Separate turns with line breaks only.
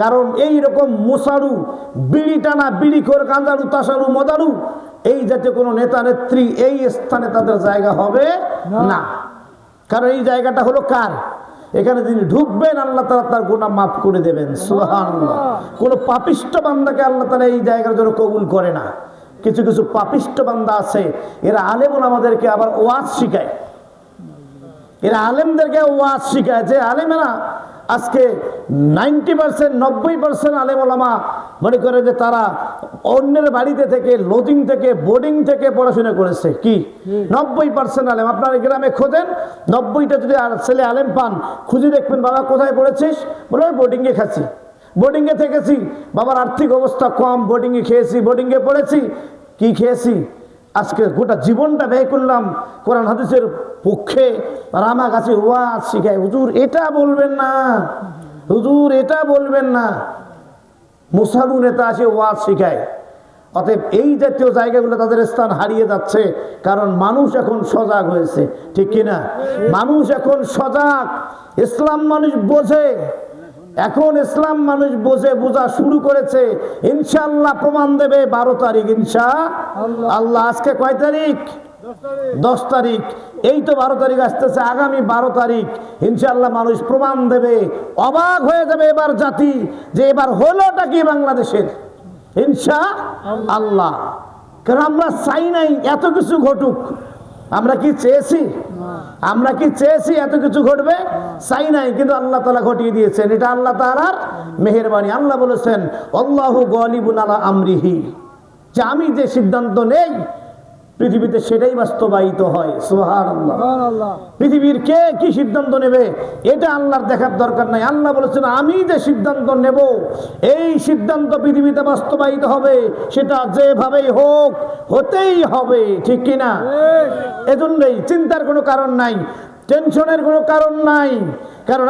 কারণ এই রকম মোসারু বিড়ি টানা বিড়ি করে কাঁদারু তাসারু মদারু এই জাতীয় কোনো নেতা নেত্রী এই স্থানে তাদের জায়গা হবে না। কারণ এই জায়গাটা হলো কার? এখানে যিনি ঢুকবেন আল্লাহ তালা তার গোনা মাফ করে দেবেন। সুহান কোনো পাপিষ্ট বান্দাকে আল্লাহ তালা এই জায়গার জন্য কবুল করে না। কিছু কিছু পাপিষ্ট বান্দা আছে এরা আলেমন আমাদেরকে আবার ওয়াজ শিখায়। এরা আলেমদেরকে ওয়াজ শিখায়। যে আলেমেরা আজকে নাইনটি পার্সেন্ট, নব্বই পার্সেন্ট আলেম ওলামা মনে করে যে তারা অন্যের বাড়িতে থেকে লজিং থেকে বোর্ডিং থেকে পড়াশোনা করেছে। কি? নব্বই পার্সেন্ট আলেম। আপনার গ্রামে খোঁজেন। নব্বইটা যদি আর- ছেলে আলেম পান, খুঁজে দেখবেন, বাবা, কোথায় পড়েছিস? বলে বোর্ডিংয়ে খাচ্ছি। বোর্ডিংয়ে থেকেছি। বাবার আর্থিক অবস্থা কম বোর্ডিংয়ে খেয়েছি বোর্ডিংয়ে পড়েছি। কি খেয়েছি? আজকে গোটা জীবনটা ব্যয় করলাম কোরআন হাদিসের পক্ষে। আমার কাছে ওয়াজ শিখায়, হুজুর এটা বলবেন না, হুজুর এটা বলবেন না। মুসারু নেতা আসে ওয়াজ শিখায়। অতএব এই জাতীয় জায়গাগুলো তাদের স্থান হারিয়ে যাচ্ছে, কারণ মানুষ এখন সজাগ হয়েছে, ঠিক কিনা? মানুষ এখন সজাগ। ইসলাম মানুষ বোঝে। এখন ইসলাম মানুষ বোঝে বোঝা শুরু করেছে। ইনশাল্লাহ প্রমাণ দেবে বারো তারিখ ইনশা আল্লাহ। আজকে কয় তারিখ? দশ তারিখ। এই তো বারো তারিখ আসতেছে আগামী বারো তারিখ। ইনশাল্লাহ মানুষ প্রমাণ দেবে। অবাক হয়ে যাবে এবার জাতি যে এবার হলোটা কি বাংলাদেশের। ইনশা আল্লাহ। কারণ আমরা চাই নাই এত কিছু ঘটুক। আমরা কি চেয়েছি? আমরা কি চেয়েছি এত কিছু ঘটবে? চাই নাই কিন্তু আল্লাহ তালা ঘটিয়ে দিয়েছেন। এটা আল্লাহ তালার মেহরবানি। আল্লাহ বলেছেন আল্লাহু গলিবুন আলা আমরিহি। যে আমি যে সিদ্ধান্ত নেই পৃথিবীতে সেটাই বাস্তবায়িত হয়। পৃথিবীর কে কি সিদ্ধান্ত নেবে এটা আল্লাহর দেখার দরকার নাই। আল্লাহ বলেছেন আমি যে সিদ্ধান্ত নেব এই সিদ্ধান্ত পৃথিবীতে বাস্তবায়িত হবে। সেটা যেভাবেই হোক হতেই হবে। ঠিক কিনা? এজন্যই চিন্তার কোনো কারণ নাই টেনশনের কোনো কারণ নাই। কারণ